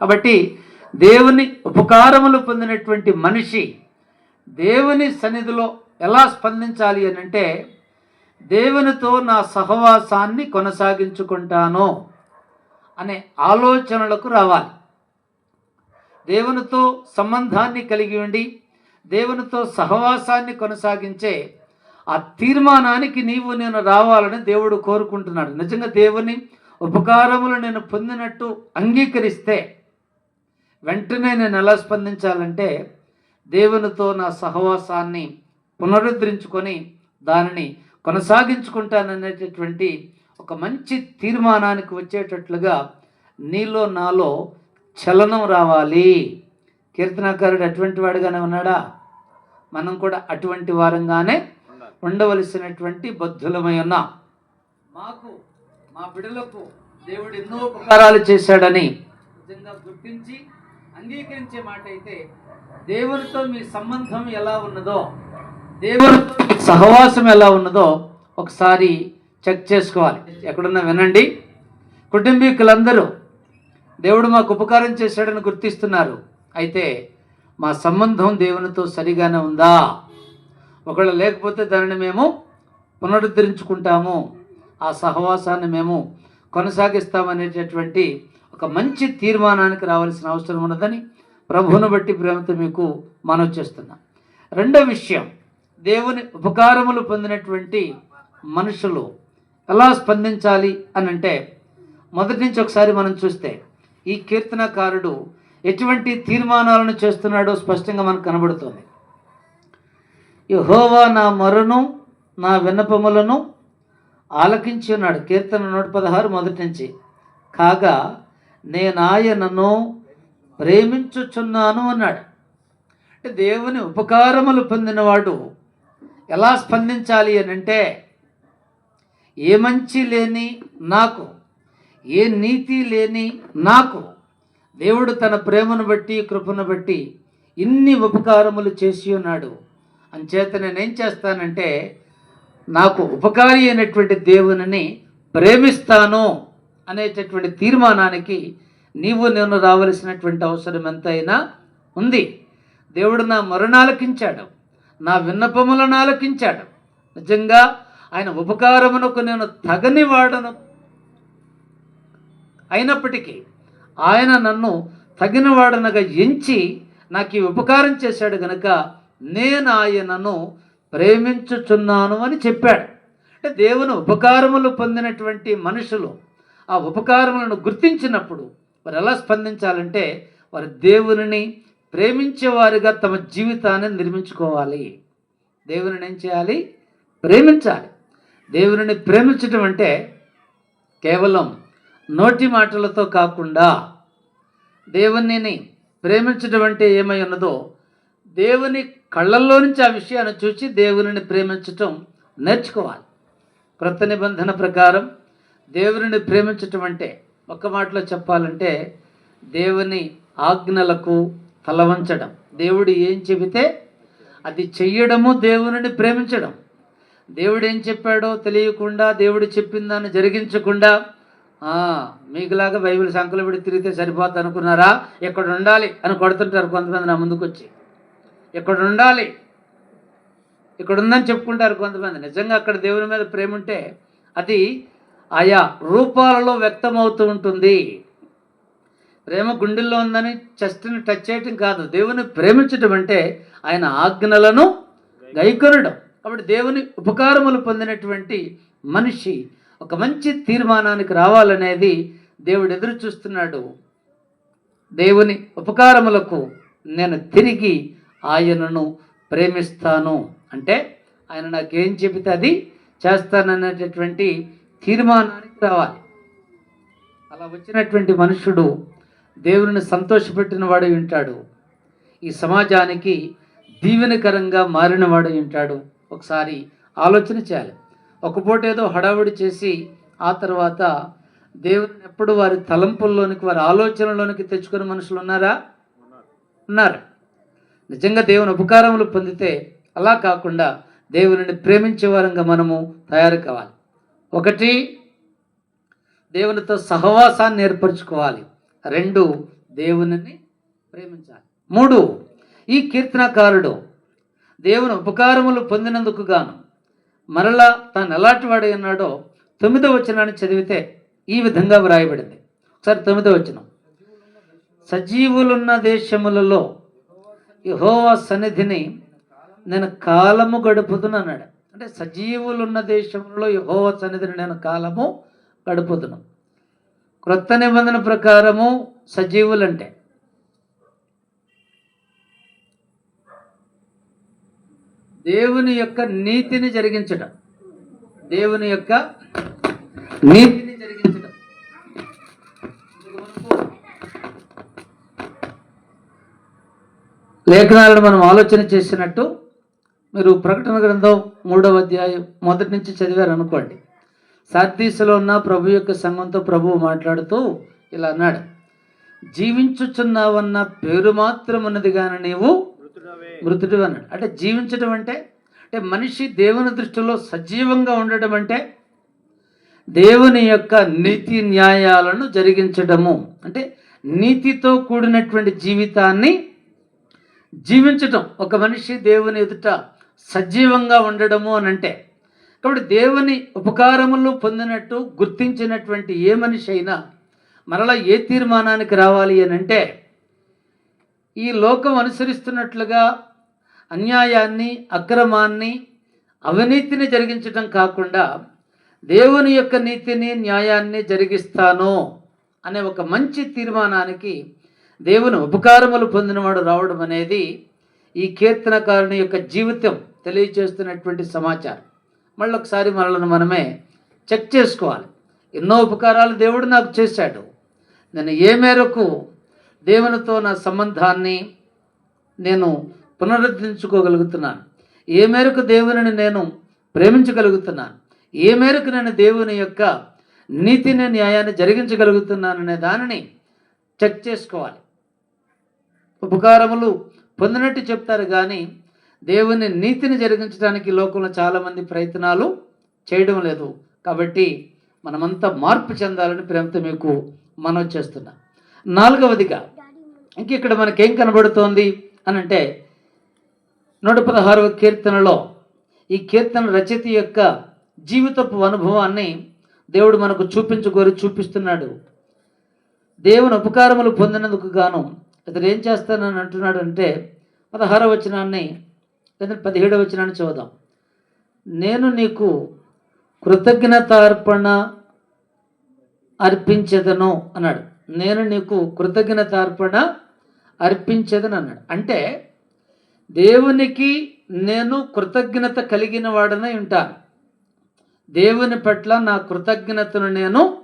కాబట్టి దేవుని ఉపకారములు పొందినటువంటి మనిషి దేవుని సన్నిధిలో ఎలా స్పందించాలి అని అంటే దేవునితో నా సహవాసాన్ని కొనసాగించుకుంటాను అనే ఆలోచనలకు రావాలి. దేవునితో సంబంధాన్ని కలిగి ఉండి దేవునితో సహవాసాన్ని కొనసాగించే ఆ తీర్మానానికి నీవు నేను రావాలని దేవుడు కోరుకుంటున్నాడు. నిజంగా దేవుని ఉపకారములు నేను పొందినట్టు అంగీకరిస్తే వెంటనే నేను ఎలా స్పందించాలంటే దేవునితో నా సహవాసాన్ని పునరుద్ధరించుకొని దానిని కొనసాగించుకుంటాననేటటువంటి ఒక మంచి తీర్మానానికి వచ్చేటట్లుగా నీలో నాలో చలనం రావాలి. కీర్తనాకారుడు అటువంటి వాడుగానే ఉన్నాడా? మనం కూడా అటువంటి వారంగానే ఉండవలసినటువంటి బద్ధులమై ఉన్నాం. మాకు మా బిడలకు దేవుడు ఎన్నో ఉపకారాలు చేశాడని నిజంగా గుర్తించి అంగీకరించే మాట అయితే దేవునితో మీ సంబంధం ఎలా ఉన్నదో దేవునితో మీ సహవాసం ఎలా ఉన్నదో ఒకసారి చెక్ చేసుకోవాలి. ఎక్కడున్నా వినండి. కుటుంబీకులందరూ దేవుడు మాకు ఉపకారం చేశాడని గుర్తిస్తున్నారు. అయితే మా సంబంధం దేవునితో సరిగానే ఉందా? ఒకవేళ లేకపోతే దానిని మేము పునరుద్ధరించుకుంటాము. ఆ సహవాసాన్ని మేము కొనసాగిస్తామనేటటువంటి ఒక మంచి తీర్మానానికి రావాల్సిన అవసరం ఉన్నదని ప్రభువును బట్టి ప్రేమతో మీకు మనవి చేస్తున్నా. రెండో విషయం దేవుని ఉపకారములు పొందినటువంటి మనుషులు ఎలా స్పందించాలి అని అంటే మొదటి నుంచి ఒకసారి మనం చూస్తే ఈ కీర్తనకారుడు ఎటువంటి తీర్మానాలను చేస్తున్నాడో స్పష్టంగా మనకు కనబడుతుంది. యహోవా నా మరును నా విన్నపములను ఆలకించి ఉన్నాడు. కీర్తన నూట పదహారు మొదటి నుంచి. కాగా నేను ఆయనను ప్రేమించుచున్నాను అన్నాడు. అంటే దేవుని ఉపకారములు పొందినవాడు ఎలా స్పందించాలి అని అంటే ఏ మంచి లేని నాకు ఏ నీతి లేని నాకు దేవుడు తన ప్రేమను బట్టి కృపను బట్టి ఇన్ని ఉపకారములు చేసి ఉన్నాడు. అంచేత నేనేం చేస్తానంటే నాకు ఉపకారి అయినటువంటి దేవునిని ప్రేమిస్తాను. అనేటటువంటి తీర్మానానికి నీవు నేను రావలసినటువంటి అవసరం ఎంతైనా ఉంది. దేవుడు నా మరణాలకించాడు నా విన్నపములను ఆలకించాడు. నిజంగా ఆయన ఉపకారమునకు నేను తగని వాడను అయినప్పటికీ ఆయన నన్ను తగినవాడనగా ఎంచి నాకు ఈ ఉపకారం చేశాడు గనక నేను ఆయనను ప్రేమించుచున్నాను అని చెప్పాడు. అంటే దేవుని ఉపకారములు పొందినటువంటి మనుషులు ఆ ఉపకారములను గుర్తించినప్పుడు వారు ఎలా స్పందించాలంటే వారు దేవునిని ప్రేమించేవారుగా తమ జీవితాన్ని నిర్మించుకోవాలి. దేవునిని ఏం చేయాలి? ప్రేమించాలి. దేవునిని ప్రేమించటం అంటే కేవలం నోటి మాటలతో కాకుండా దేవునిని ప్రేమించడం అంటే ఏమై ఉన్నదో దేవుని కళ్ళల్లో నుంచి ఆ విషయాన్ని చూసి దేవునిని ప్రేమించటం నేర్చుకోవాలి. క్రొత్త నిబంధన ప్రకారం దేవుని ప్రేమించటం అంటే ఒక్క మాటలో చెప్పాలంటే దేవుని ఆజ్ఞలకు తలవంచడం దేవుడు ఏం చెబితే అది చెయ్యడము దేవుని ప్రేమించడం. దేవుడు ఏం చెప్పాడో తెలియకుండా దేవుడు చెప్పిందని జరిగించకుండా మీకులాగా బైబిల్ సంకలు పెడి తిరిగితే సరిపోద్ది అనుకున్నారా? ఇక్కడ ఉండాలి అని కొడుతుంటారు కొంతమంది నా ముందుకు వచ్చి ఇక్కడ ఉండాలి ఇక్కడ ఉందని చెప్పుకుంటారు కొంతమంది. నిజంగా అక్కడ దేవుని మీద ప్రేమ ఉంటే అది ఆయా రూపాలలో వ్యక్తమవుతూ ఉంటుంది. ప్రేమ గుండెల్లో ఉందని చెస్ట్ని టచ్ చేయటం కాదు. దేవుని ప్రేమించటం అంటే ఆయన ఆజ్ఞలను గైకొనడం. కాబట్టి దేవుని ఉపకారములు పొందినటువంటి మనిషి ఒక మంచి తీర్మానానికి రావాలనేది దేవుడు ఎదురు చూస్తున్నాడు. దేవుని ఉపకారములకు నేను తిరిగి ఆయనను ప్రేమిస్తాను. అంటే ఆయన నాకేం చెబితే అది చేస్తాననేటటువంటి తీర్మానానికి రావాలి. అలా వచ్చినటువంటి మనుషుడు దేవుని సంతోషపెట్టిన వాడు ఉంటాడు. ఈ సమాజానికి దీవెనకరంగా మారిన వాడై ఉంటాడు. ఒకసారి ఆలోచన చేయాలి. ఒక పూట ఏదో హడావుడి చేసి ఆ తర్వాత దేవుని ఎప్పుడు వారి తలంపుల్లోనికి వారి ఆలోచనలోనికి తెచ్చుకునే మనుషులు ఉన్నారా? ఉన్నారు. నిజంగా దేవుని ఉపకారములు పొందితే అలా కాకుండా దేవుని ప్రేమించే వారంగా మనము తయారు కావాలి. ఒకటి దేవునితో సహవాసాన్ని ఏర్పరచుకోవాలి. రెండు దేవునిని ప్రేమించాలి. మూడు ఈ కీర్తనకారుడు దేవుని ఉపకారములు పొందినందుకు గాను మరలా తాను ఎలాంటి వాడై ఉన్నాడో తొమ్మిదో వచనాన్ని చదివితే ఈ విధంగా వ్రాయబడింది. ఒకసారి తొమ్మిదో వచనం. సజీవులున్న దేశములలో యహోవా సన్నిధిని నేను కాలము గడుపుతున్నాడు అన్నాడు. అంటే సజీవులున్న దేశంలో యహోవ సన్నిధిని నేను కాలము గడుపుతున్నాను క్రొత్త నిబంధన ప్రకారము సజీవులంటే. దేవుని యొక్క నీతిని జరిగించడం దేవుని యొక్క నీతిని జరిగించడం లేఖనాలను మనం ఆలోచన చేసినట్టు మీరు ప్రకటన గ్రంథం మూడవ అధ్యాయం మొదటి నుంచి చదివారు అనుకోండి సార్దీసులో ఉన్న ప్రభు యొక్క సంఘంతో ప్రభువు మాట్లాడుతూ ఇలా అన్నాడు. జీవించుచున్నావన్న పేరు మాత్రం ఉన్నది కానీ నీవు మృతుడు అన్నాడు. అంటే జీవించడం అంటే అంటే మనిషి దేవుని దృష్టిలో సజీవంగా ఉండడం అంటే దేవుని యొక్క నీతి న్యాయాలను జరిగించడము అంటే నీతితో కూడినటువంటి జీవితాన్ని జీవించటం. ఒక మనిషి దేవుని ఎదుట సజీవంగా ఉండడము అని అంటే కాబట్టి దేవుని ఉపకారములు పొందినట్టు గుర్తించినటువంటి ఏ మనిషి అయినా మరలా ఏ తీర్మానానికి రావాలి అని అంటే ఈ లోకం అనుసరిస్తున్నట్లుగా అన్యాయాన్ని అక్రమాన్ని అవినీతిని జరిగించడం కాకుండా దేవుని యొక్క నీతిని న్యాయాన్ని జరిగిస్తాను అనే ఒక మంచి తీర్మానానికి దేవుని ఉపకారములు పొందినవాడు రావడం అనేది ఈ కీర్తనకారుని యొక్క జీవితం. తెలియజేస్తున్నటువంటి సమాచారం. మళ్ళీ ఒకసారి మనల్ని మనమే చెక్ చేసుకోవాలి. ఎన్నో ఉపకారాలు దేవుడు నాకు చేశాడు. నేను ఏ మేరకు దేవునితో నా సంబంధాన్ని నేను పునరుద్ధరించుకోగలుగుతున్నాను? ఏ మేరకు దేవుని నేను ప్రేమించగలుగుతున్నాను? ఏ మేరకు నేను దేవుని యొక్క నీతిని న్యాయాన్ని జరిగించగలుగుతున్నాననే దానిని చెక్ చేసుకోవాలి. ఉపకారములు పొందినట్టు చెప్తారు కానీ దేవుని నీతిని జరిగించడానికి లోకంలో చాలామంది ప్రయత్నాలు చేయడం లేదు. కాబట్టి మనమంతా మార్పు చెందాలని ప్రేమతో మీకు మనవి చేస్తున్నా. నాలుగవదిగా ఇంక ఇక్కడ మనకేం కనబడుతోంది అని అంటే నూట పదహారవ కీర్తనలో ఈ కీర్తన రచయిత యొక్క జీవితపు అనుభవాన్ని దేవుడు మనకు చూపించుకొని చూపిస్తున్నాడు. దేవుని ఉపకారములు పొందినందుకు గాను ఇతడు ఏం చేస్తానని అంటున్నాడు అంటే పదహార వచనాన్ని లేదా పదిహేడవ వచ్చినాన్ని చూద్దాం నేను నీకు కృతజ్ఞత అర్పణ అర్పించదను అన్నాడు. నేను నీకు కృతజ్ఞత అర్పణ అర్పించదని అన్నాడు. అంటే దేవునికి నేను కృతజ్ఞత కలిగిన వాడనై ఉంటాను. దేవుని పట్ల నా కృతజ్ఞతను నేను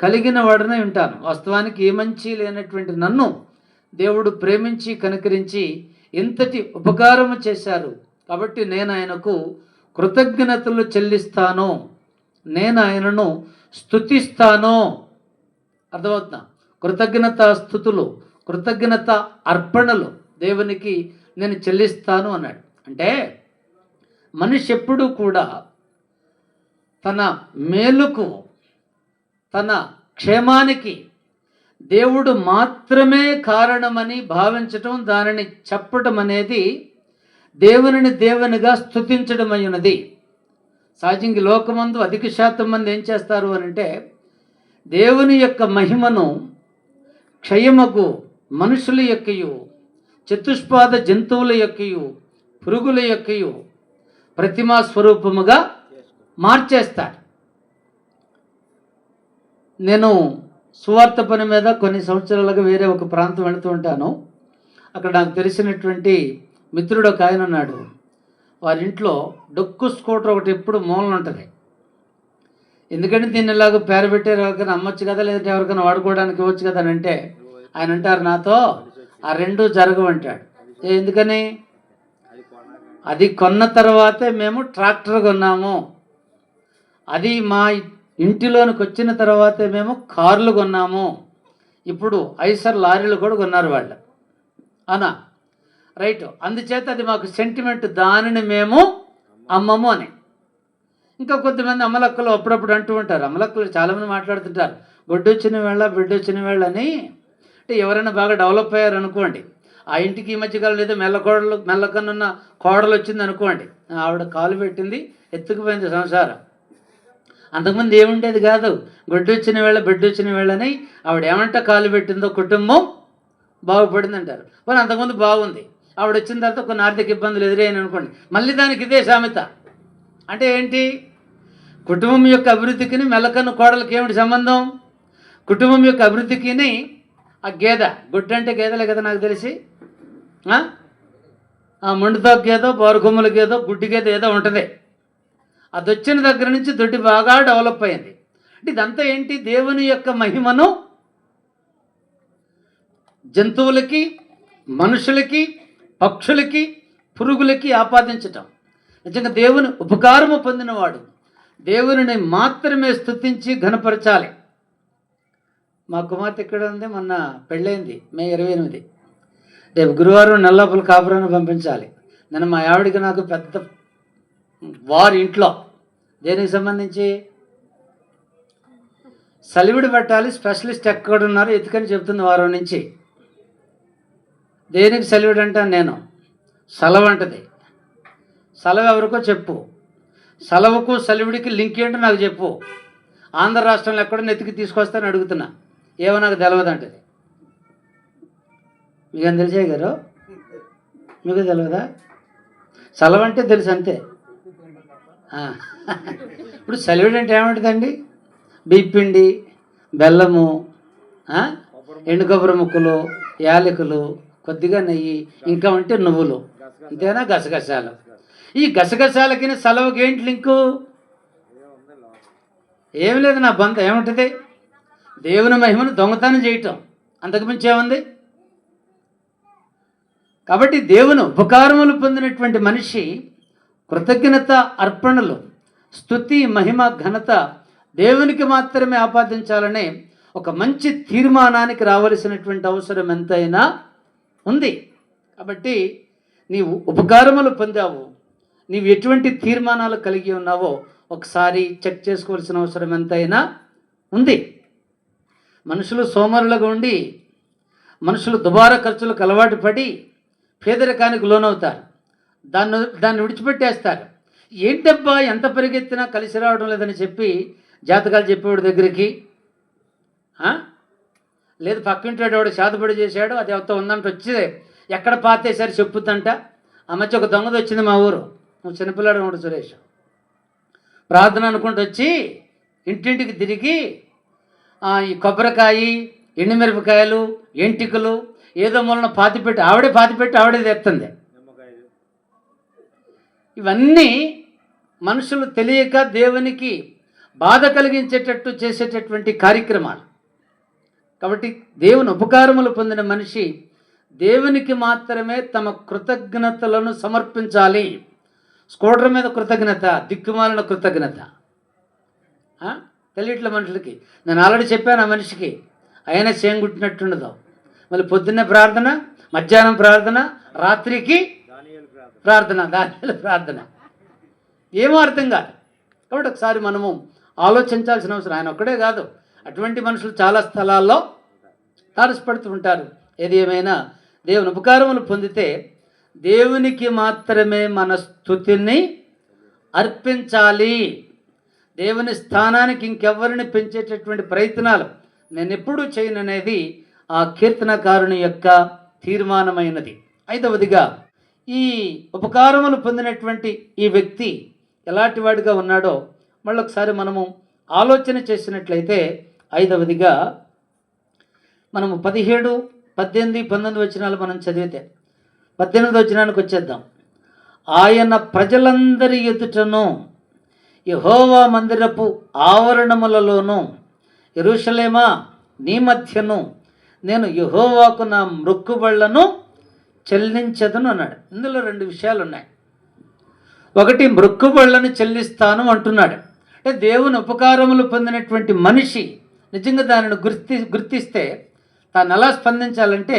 కలిగిన వాడనై ఉంటాను. వాస్తవానికి ఏ మంచి లేనటువంటి నన్ను దేవుడు ప్రేమించి కనుకరించి ఇంతటి ఉపకారము చేశారు? కాబట్టి నేను ఆయనకు కృతజ్ఞతలు చెల్లిస్తాను. నేను ఆయనను స్థుతిస్తాను అర్థమవుతున్నా కృతజ్ఞత స్థుతులు కృతజ్ఞత అర్పణలు దేవునికి నేను చెల్లిస్తాను అన్నాడు. అంటే మనిషి ఎప్పుడూ కూడా తన మేలుకు తన క్షేమానికి దేవుడు మాత్రమే కారణమని భావించటం దానిని చెప్పటం అనేది దేవునిని దేవునిగా స్థుతించడం అయినది సహజంగా లోకమందు అధిక శాతం మంది ఏం చేస్తారు అని అంటే దేవుని యొక్క మహిమను క్షయమగు మనుషుల యొక్కయు చతుష్పాద జంతువుల యొక్కయు పురుగుల యొక్కయు ప్రతిమా స్వరూపముగా మార్చేస్తాడు నేను సువార్త పని మీద కొన్ని సంవత్సరాలుగా వేరే ఒక ప్రాంతం వెళుతూ ఉంటాను. అక్కడ నాకు తెలిసినటువంటి మిత్రుడు ఒక ఆయన ఉన్నాడు. వారి ఇంట్లో డొక్కు స్కూటర్ ఒకటి ఎప్పుడు మూలన ఉంటుంది. ఎందుకంటే దీన్ని ఇలాగ పేరు పెట్టారు ఎవరికైనా అమ్మొచ్చు కదా లేదంటే ఎవరికైనా వాడుకోవడానికి ఇవ్వచ్చు కదా అని అంటే ఆయన అంటారు నాతో ఆ రెండు జరగవంటాడు ఎందుకని? అది కొన్న తర్వాతే మేము ట్రాక్టర్ కొన్నాము. అది మా ఇంటిలోనికి వచ్చిన తర్వాతే మేము కార్లు కొన్నాము. ఇప్పుడు ఐసర్ లారీలు కూడా కొన్నారు వాళ్ళు. అనా? రైట్. అందుచేత అది మాకు సెంటిమెంట్ దానిని మేము అమ్మము అని. ఇంకా కొంతమంది అమలక్కలు అప్పుడప్పుడు అంటూ ఉంటారు. అమలక్కలు చాలామంది మాట్లాడుతుంటారు. గొడ్డు వచ్చిన వేళ బిడ్డ వచ్చిన వేళ అని. అంటే ఎవరైనా బాగా డెవలప్ అయ్యారు అనుకోండి ఆ ఇంటికి ఈ మధ్యకాలం ఏదో మెల్లకోడలు మెల్లకన్నున్న కోడలు వచ్చింది అనుకోండి ఆవిడ కాలు పెట్టింది ఎత్తుకుపోయింది సంసారం. అంతకుముందు ఏముండేది కాదు. గుడ్డు వచ్చిన వేళ బిడ్డ వచ్చిన వేళని ఆవిడ ఏమంట కాలు పెట్టిందో కుటుంబం బాగుపడింది అంటారు మరి అంతకుముందు బాగుంది. ఆవిడ వచ్చిన తర్వాత కొన్ని ఆర్థిక ఇబ్బందులు ఎదురయ్యాయని అనుకోండి. మళ్ళీ దానికి ఇదే సామెత. అంటే ఏంటి? కుటుంబం యొక్క అభివృద్ధికిని మెల్లకన్ను కోడలకి ఏమిటి సంబంధం? కుటుంబం యొక్క అభివృద్ధికిని ఆ గేదె గుడ్డు అంటే గేదెలే కదా నాకు తెలిసి. ఆ? మొండుతో గేదో బోరుకొమ్మల గేదో గుడ్డి గేదో ఏదో ఉంటుంది. అది వచ్చిన దగ్గర నుంచి దొడ్డి బాగా డెవలప్ అయింది. అంటే ఇదంతా ఏంటి? దేవుని యొక్క మహిమను జంతువులకి మనుషులకి పక్షులకి పురుగులకి ఆపాదించటం. నిజంగా దేవుని ఉపకారము పొందినవాడు. దేవుని మాత్రమే స్థుతించి ఘనపరచాలి. మా కుమార్తె ఇక్కడ ఉంది? మొన్న పెళ్ళైంది మే ఇరవై ఎనిమిది. రేపు గురువారం నల్లాపుల కాపురాన్ని పంపించాలి. నేను మా ఆవిడికి నాకు పెద్ద వారి ఇంట్లో దేనికి సంబంధించి? సలివిడి పెట్టాలి స్పెషలిస్ట్ ఎక్కడున్నారో ఎత్తుకని చెప్తుంది వారం నుంచి. దేనికి సెలవుడు అంటాను నేను. సెలవు అంటది. సెలవు ఎవరికో చెప్పు. సెలవుకు సెలవుడికి లింక్ ఏంటో నాకు చెప్పు. ఆంధ్ర రాష్ట్రంలో ఎక్కడ నెతికి తీసుకొస్తాను అడుగుతున్నా. ఏమో నాకు తెలియదు అంటది. మీకేం తెలిసే గారు మీకు తెలియదా సెలవు అంటే తెలుసు అంతే. ఇప్పుడు సెలవుడు అంటే ఏమంటుందండి? బిప్పిండి బెల్లము ఎండు కొబ్బరి ముక్కలు యాలకులు కొద్దిగా నెయ్యి ఇంకా ఉంటే నువ్వులు. అంతేనా గసగసాలు. ఈ గసగసాలకి సెలవుకి ఏంటి లింకు? ఏమి లేదు నా బంధ. ఏముంటుంది? దేవుని మహిమను దొంగతనం చేయటం. అంతకుమించి ఏముంది? కాబట్టి దేవుని ఉపకారములు పొందినటువంటి మనిషి కృతజ్ఞత అర్పణలు స్తుతి మహిమ ఘనత దేవునికి మాత్రమే ఆపాదించాలనే ఒక మంచి తీర్మానానికి రావలసినటువంటి అవసరం ఎంతైనా ఉంది. కాబట్టి నీవు ఉపకారములు పొందావు నీవు ఎటువంటి తీర్మానాలు కలిగి ఉన్నావో ఒకసారి చెక్ చేసుకోవాల్సిన అవసరం ఎంతైనా ఉంది. మనుషులు సోమరులుగా ఉండి మనుషులు దుబారా ఖర్చులకు అలవాటు పడి పేదరికానికి లోనవుతారు. దాన్ని దాన్ని విడిచిపెట్టేస్తారు. ఏంటబ్బా ఎంత పరిగెత్తినా కలిసి రావడం లేదని చెప్పి జాతకాలు చెప్పేవాడి దగ్గరికి లేదు పక్కింటి వాడు సాధపడి చేశాడు అది ఎవరితో ఉందంట వచ్చి ఎక్కడ పాతేసారి చెప్పుతంట ఆ మధ్య ఒక దొంగది వచ్చింది మా ఊరు. నువ్వు చిన్నపిల్లాడు ఉండు సురేష్. ప్రార్థన అనుకుంటూ వచ్చి ఇంటింటికి తిరిగి ఈ కొబ్బరికాయ ఎండుమిరపకాయలు ఎంటికలు ఏదో మూలన పాతిపెట్టి ఆవిడే పాతిపెట్టి ఆవిడే తెస్తుంది ఇవన్నీ మనుషులు తెలియక దేవునికి బాధ కలిగించేటట్టు చేసేటటువంటి కార్యక్రమాలు. కాబట్టి దేవుని ఉపకారములు పొందిన మనిషి దేవునికి మాత్రమే తమ కృతజ్ఞతలను సమర్పించాలి. స్కూటర్ మీద కృతజ్ఞత దిక్కుమాలిన కృతజ్ఞత. తెలియట్ల మనుషులకి. నేను ఆల్రెడీ చెప్పాను ఆ మనిషికి ఆయన చేంగుట్టినట్టుండదు మళ్ళీ పొద్దున్నే ప్రార్థన మధ్యాహ్నం ప్రార్థన రాత్రికి ప్రార్థన దాని ప్రార్థన. ఏమో అర్థం కాదు. కాబట్టి ఒకసారి మనము ఆలోచించాల్సిన అవసరం. ఆయన ఒక్కడే కాదు. అటువంటి మనుషులు చాలా స్థలాల్లో తారసపడుతూ ఉంటారు. ఏది ఏమైనా దేవుని ఉపకారములు పొందితే దేవునికి మాత్రమే మన స్థుతిని అర్పించాలి. దేవుని స్థానానికి ఇంకెవరిని పెంచేటటువంటి ప్రయత్నాలు నేను ఎప్పుడూ చేయననేది ఆ కీర్తనకారుని యొక్క తీర్మానమైనది. ఐదవదిగా ఈ ఉపకారములు పొందినటువంటి ఈ వ్యక్తి ఎలాంటి వాడిగా ఉన్నాడో మళ్ళొకసారి మనము ఆలోచన చేసినట్లయితే ఐదవదిగా మనము పదిహేడు పద్దెనిమిది పంతొమ్మిది వచనాలు మనం చదివితే పద్దెనిమిది వచనానికి వచ్చేద్దాం. ఆయన ప్రజలందరి ఎదుటను యహోవా మందిరపు ఆవరణములలోనూ ఎరుషలేమా నీ మధ్యను నేను యహోవాకు నా మృక్కుబళ్ళను చెల్లించదను అన్నాడు. ఇందులో రెండు విషయాలు ఉన్నాయి ఒకటి మృక్కుబళ్ళను చెల్లిస్తాను అంటున్నాడు. అంటే దేవుని ఉపకారములు పొందినటువంటి మనిషి నిజంగా దానిని గుర్తి గుర్తిస్తే తాను ఎలా స్పందించాలంటే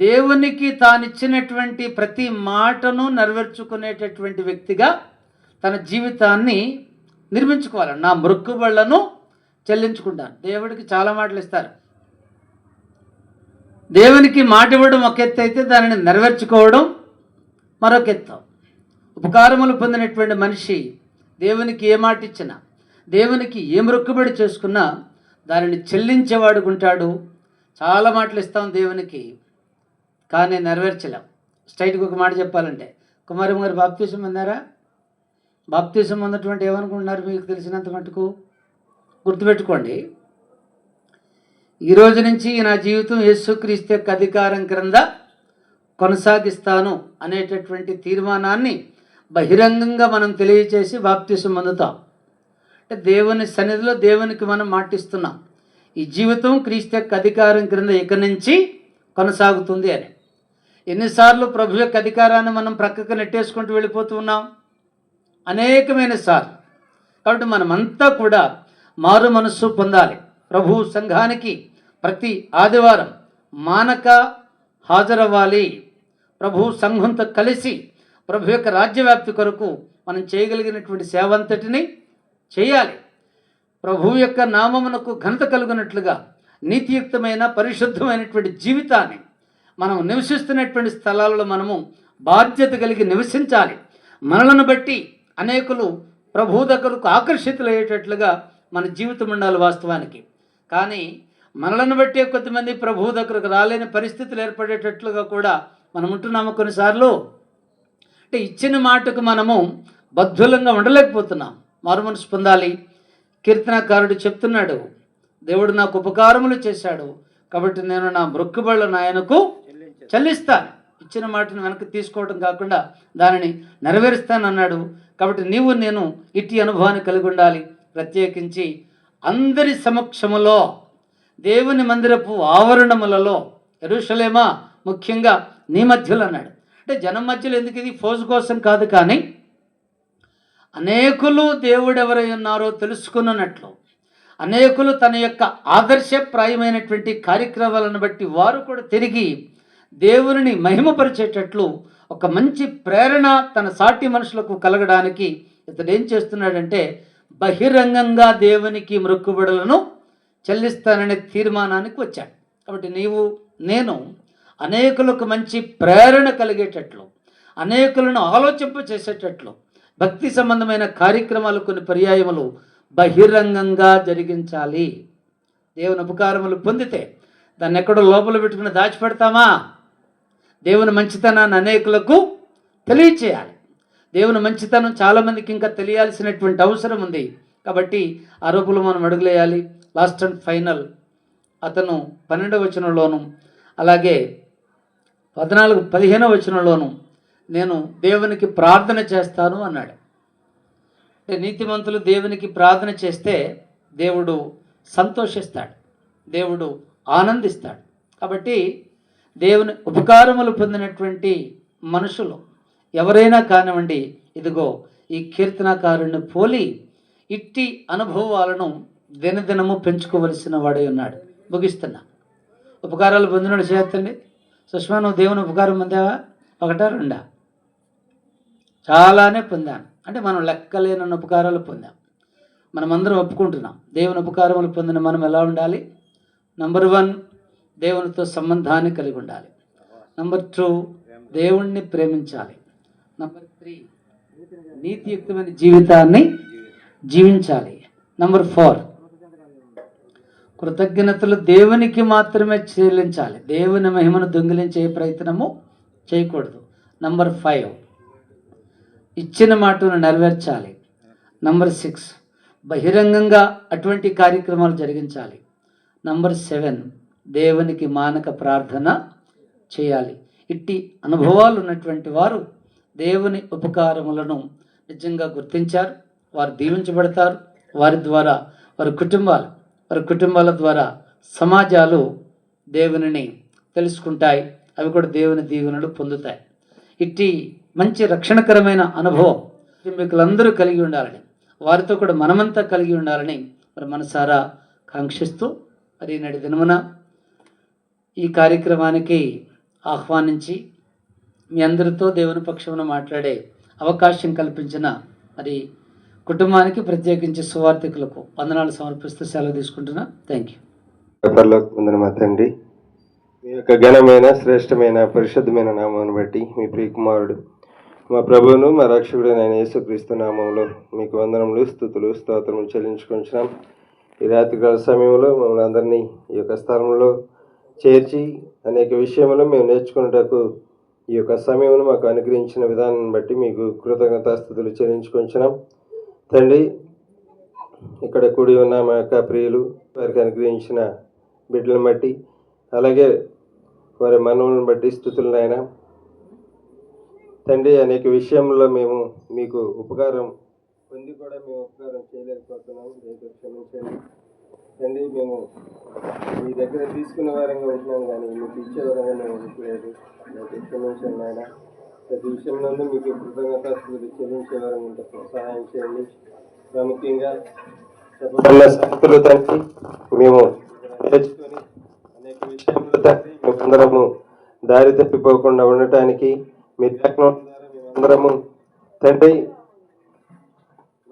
దేవునికి తానిచ్చినటువంటి ప్రతి మాటను నెరవేర్చుకునేటటువంటి వ్యక్తిగా తన జీవితాన్ని నిర్మించుకోవాలి. నా మృక్కుబళ్ళను చెల్లించుకుంటాను. దేవుడికి చాలా మాటలు ఇస్తారు. దేవునికి మాట ఇవ్వడం ఒక ఎత్తు అయితే దానిని నెరవేర్చుకోవడం మరొక ఎత్తు. ఉపకారములు పొందినటువంటి మనిషి దేవునికి ఏ మాట ఇచ్చినా దేవునికి ఏ మొక్కుబడి చేసుకున్నా దానిని చెల్లించేవాడుకుంటాడు చాలా మాటలు ఇస్తాం దేవునికి కానీ నెరవేర్చలేం. స్ట్రైట్గా ఒక మాట చెప్పాలంటే కుమారి గారు బాప్తీసం పొందారా? బాప్తీసం పొందటువంటి ఏమనుకుంటున్నారు మీకు తెలిసినంత మటుకు? గుర్తుపెట్టుకోండి. ఈ రోజు నుంచి నా జీవితం యేసుక్రీస్తు యొక్క అధికారం క్రింద కొనసాగిస్తాను అనేటటువంటి తీర్మానాన్ని బహిరంగంగా మనం తెలియచేసి బాప్తీసం పొందుతాం అంటే దేవుని సన్నిధిలో దేవునికి మనం మాటిస్తున్నాం. ఈ జీవితం క్రీస్తు యొక్క అధికారం క్రింద ఇక నుంచి కొనసాగుతుంది అని. ఎన్నిసార్లు ప్రభు యొక్క అధికారాన్ని మనం ప్రక్కకు నెట్టేసుకుంటూ వెళ్ళిపోతూ ఉన్నాం? అనేకమైన సార్లు. కాబట్టి మనమంతా కూడా మారు మనస్సు పొందాలి. ప్రభు సంఘానికి ప్రతి ఆదివారం మానక హాజరవ్వాలి. ప్రభు సంఘంతో కలిసి ప్రభు యొక్క రాజ్యవ్యాప్తి కొరకు మనం చేయగలిగినటువంటి సేవ అంతటిని చేయాలి. ప్రభు యొక్క నామమునకు ఘనత కలుగునట్లుగా నీతియుక్తమైన పరిశుద్ధమైనటువంటి జీవితాన్ని మనం నివసిస్తున్నటువంటి స్థలాలలో మనము బాధ్యత కలిగి నివసించాలి. మనలను బట్టి అనేకులు ప్రభు దగ్గరకు ఆకర్షితులయ్యేటట్లుగా మన జీవితం ఉండాలి వాస్తవానికి. కానీ మనలను బట్టి కొద్దిమంది ప్రభువు దగ్గరకు రాలేని పరిస్థితులు ఏర్పడేటట్లుగా కూడా మనం ఉంటున్నాము కొన్నిసార్లు. అంటే ఇచ్చిన మాటకు మనము బద్ధులంగా ఉండలేకపోతున్నాం. మారుమనసు పొందాలి. కీర్తనకారుడు చెప్తున్నాడు దేవుడు నాకు ఉపకారములు చేశాడు కాబట్టి నేను నా మృక్కుబళ్ళను ఆయనకు చెల్లిస్తాను. ఇచ్చిన మాటను వెనక్కి తీసుకోవడం కాకుండా దానిని నెరవేరుస్తానన్నాడు. కాబట్టి నీవు నేను ఇట్టి అనుభవాన్ని కలిగి ఉండాలి. ప్రత్యేకించి అందరి సమక్షములో దేవుని మందిరపు ఆవరణములలో ఎరుషలేమా ముఖ్యంగా నీ మధ్యలో అన్నాడు. అంటే జనం మధ్యలో ఎందుకు ఇది? ఫోజు కోసం కాదు కానీ అనేకులు దేవుడు ఎవరై ఉన్నారో తెలుసుకున్నట్లు అనేకులు తన యొక్క ఆదర్శప్రాయమైనటువంటి కార్యక్రమాలను బట్టి వారు కూడా తిరిగి దేవుని మహిమపరిచేటట్లు ఒక మంచి ప్రేరణ తన సాటి మనుషులకు కలగడానికి ఇతడు ఏం చేస్తున్నాడంటే బహిరంగంగా దేవునికి మొక్కుబడులను చెల్లిస్తాననే తీర్మానానికి వచ్చాడు. కాబట్టి నీవు నేను అనేకులకు మంచి ప్రేరణ కలిగేటట్లు అనేకులను ఆలోచింప చేసేటట్లు భక్తి సంబంధమైన కార్యక్రమాలు కొన్ని పర్యాయములు బహిరంగంగా జరిగించాలి. దేవుని ఉపకారములు పొందితే దాన్ని ఎక్కడో లోపల పెట్టుకుని దాచిపెడతామా? దేవుని మంచితనాన్ని అనేకులకు తెలియచేయాలి. దేవుని మంచితనం చాలామందికి ఇంకా తెలియాల్సినటువంటి అవసరం ఉంది. కాబట్టి ఆ రూపంలో మనం అడుగులేయాలి. లాస్ట్ అండ్ ఫైనల్ అతను పన్నెండవ వచనంలోను అలాగే పద్నాలుగు పదిహేనవ వచనంలోను నేను దేవునికి ప్రార్థన చేస్తాను అన్నాడు. అంటే నీతిమంతులు దేవునికి ప్రార్థన చేస్తే దేవుడు సంతోషిస్తాడు. దేవుడు ఆనందిస్తాడు. కాబట్టి దేవుని ఉపకారములు పొందినటువంటి మనుషులు ఎవరైనా కానివ్వండి ఇదిగో ఈ కీర్తనకారుణ్ణి పోలి ఇట్టి అనుభవాలను దినదినము పెంచుకోవలసిన వాడై ఉన్నాడు. ముగిస్తున్నా. ఉపకారాలు పొందినాడు చేస్తండి సుష్మా నువ్వు దేవుని ఉపకారం పొందావా? ఒకటా రెండా? చాలానే పొందాను అంటే మనం లెక్కలేనన్న ఉపకారాలు పొందాం. మనమందరం ఒప్పుకుంటున్నాం. దేవుని ఉపకారములు పొందిన మనం ఎలా ఉండాలి? నంబర్ వన్ దేవునితో సంబంధాన్ని కలిగి ఉండాలి. నంబర్ టూ దేవుణ్ణి ప్రేమించాలి. నంబర్ త్రీ నీతియుక్తమైన జీవితాన్ని జీవించాలి. నంబర్ ఫోర్ కృతజ్ఞతలు దేవునికి మాత్రమే చెల్లించాలి. దేవుని మహిమను దొంగిలించే ప్రయత్నము చేయకూడదు. నంబర్ ఫైవ్ ఇచ్చిన మాటను నెరవేర్చాలి. నంబర్ సిక్స్ బహిరంగంగా అటువంటి కార్యక్రమాలు జరిగించాలి. నంబర్ సెవెన్ దేవునికి మానక ప్రార్థన చేయాలి. ఇట్టి అనుభవాలు ఉన్నటువంటి వారు దేవుని ఉపకారములను నిజంగా గుర్తించారు. వారు దీవించబడతారు. వారి ద్వారా వారి కుటుంబాలు వారి కుటుంబాల ద్వారా సమాజాలు దేవునిని తెలుసుకుంటాయి. అవి కూడా దేవుని దీవెనలు పొందుతాయి. ఇట్టి మంచి రక్షణకరమైన అనుభవం కుటుంబీకులందరూ కలిగి ఉండాలని వారితో కూడా మనమంతా కలిగి ఉండాలని మరి మనసారా కాంక్షిస్తూ మరి నేటి దినమున ఈ కార్యక్రమానికి ఆహ్వానించి మీ అందరితో దేవుని పక్షమున మాట్లాడే అవకాశం కల్పించిన మరి కుటుంబానికి ప్రత్యేకించి సువార్థికులకు వందనాలు సమర్పిస్తూ సెలవు తీసుకుంటున్నా. థ్యాంక్ యూ పరలోకి మా తండ్రి. మీ యొక్క ఘనమైన శ్రేష్టమైన పరిశుద్ధమైన నామాన్ని బట్టి మీ ప్రియకుమారుడు మా ప్రభువును మా రక్షకుడు నేను యేసుక్రీస్తు నామంలో మీకు వందనములు స్థుతులు స్తోత్రములు చెల్లించుకుంటున్నాం ఈ రాత్రికాల సమయంలో మమ్మల్ని అందరినీ ఈ యొక్క స్థలంలో చేర్చి అనేక విషయములు మేము నేర్చుకున్నటకు ఈ యొక్క సమయం మాకు అనుగ్రహించిన విధానం బట్టి మీకు కృతజ్ఞతాస్థుతులు చెల్లించుకుంటున్నాం తండ్రి ఇక్కడ కూడి ఉన్న మా యొక్క ప్రియులు వారికి అనుగ్రహించిన బిడ్డలను బట్టి అలాగే వారి మనవులను బట్టి స్థుతులను ఆయన తండ్రి అనేక విషయంలో మేము మీకు ఉపకారం పొంది కూడా మేము ఉపకారం చేయలేకపోతున్నాము దయచేసి క్షమించండి. తండ్రి మేము మీ దగ్గర తీసుకునే వారంగా ఉంటున్నాం కానీ మీకు ఇచ్చే వారంగా మేము ఉండట్లేదు నాకు క్షమించండి ఆయన ప్రతి విషయంలో మీకు కృతజ్ఞత చెల్లించే వారంగా ఉంటే సహాయం చేయండి. ప్రాముఖ్యంగా చెప్పబడిన సంగతులు తండ్రి మేము నేర్చుకొని అనేక విషయంలో తండ్రి మేమందరము దారి తప్పిపోకుండా ఉండటానికి మీ లేఖనం ద్వారా మేమందరము తండ్రి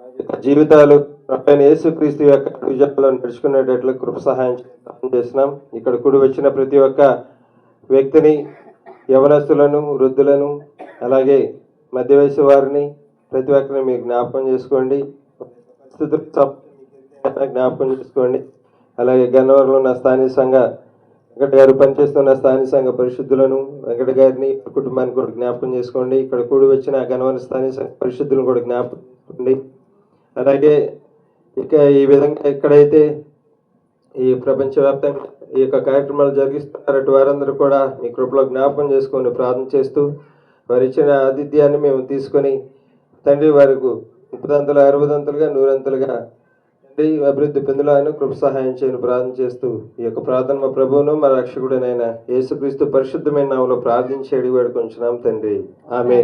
మా యొక్క జీవితాలు ప్రభువైన యేసుక్రీస్తు యొక్క విజయంలో నడుచుకునేటట్లు కృప సహాయం చేస్తాం చేస్తున్నాం. ఇక్కడ కూడి వచ్చిన ప్రతి ఒక్క వ్యక్తిని యవనస్తులను వృద్ధులను అలాగే మధ్య వయసు వారిని ప్రతి ఒక్కరిని మీరు జ్ఞాపకం చేసుకోండి. జ్ఞాపకం చేసుకోండి. అలాగే గన్నవరంలో ఉన్న స్థానిక సంఘ వెంకట గారు పనిచేస్తున్న స్థానిక సంఘ పరిశుద్ధులను వెంకట గారిని కుటుంబాన్ని కూడా జ్ఞాపకం చేసుకోండి. ఇక్కడ కూడి వచ్చిన గన్నవరం స్థానిక సంఘ పరిశుద్ధులను కూడా జ్ఞాపకం అలాగే ఇక ఈ విధంగా ఎక్కడైతే ఈ ప్రపంచవ్యాప్తంగా ఈ యొక్క కార్యక్రమాలు జరిగిస్తున్నారు వారందరూ కూడా మీ కృపలో జ్ఞాపకం చేసుకొని ప్రార్థన చేస్తూ వారు ఇచ్చిన ఆతిథ్యాన్ని మేము తీసుకొని తండ్రి వారికి ముప్పదంతలు అరవదంతలుగా నూరంతలుగా తండ్రి అభివృద్ధి పొందులను కృప సహాయం చేయని ప్రార్థన చేస్తూ ఈ యొక్క ప్రార్థన మా ప్రభువును మా రక్షకుడనైన యేసుక్రీస్తు పరిశుద్ధమైన నామలో ప్రార్థించి అడిగి వేడుకొంచున్నాం తండ్రి. ఆమె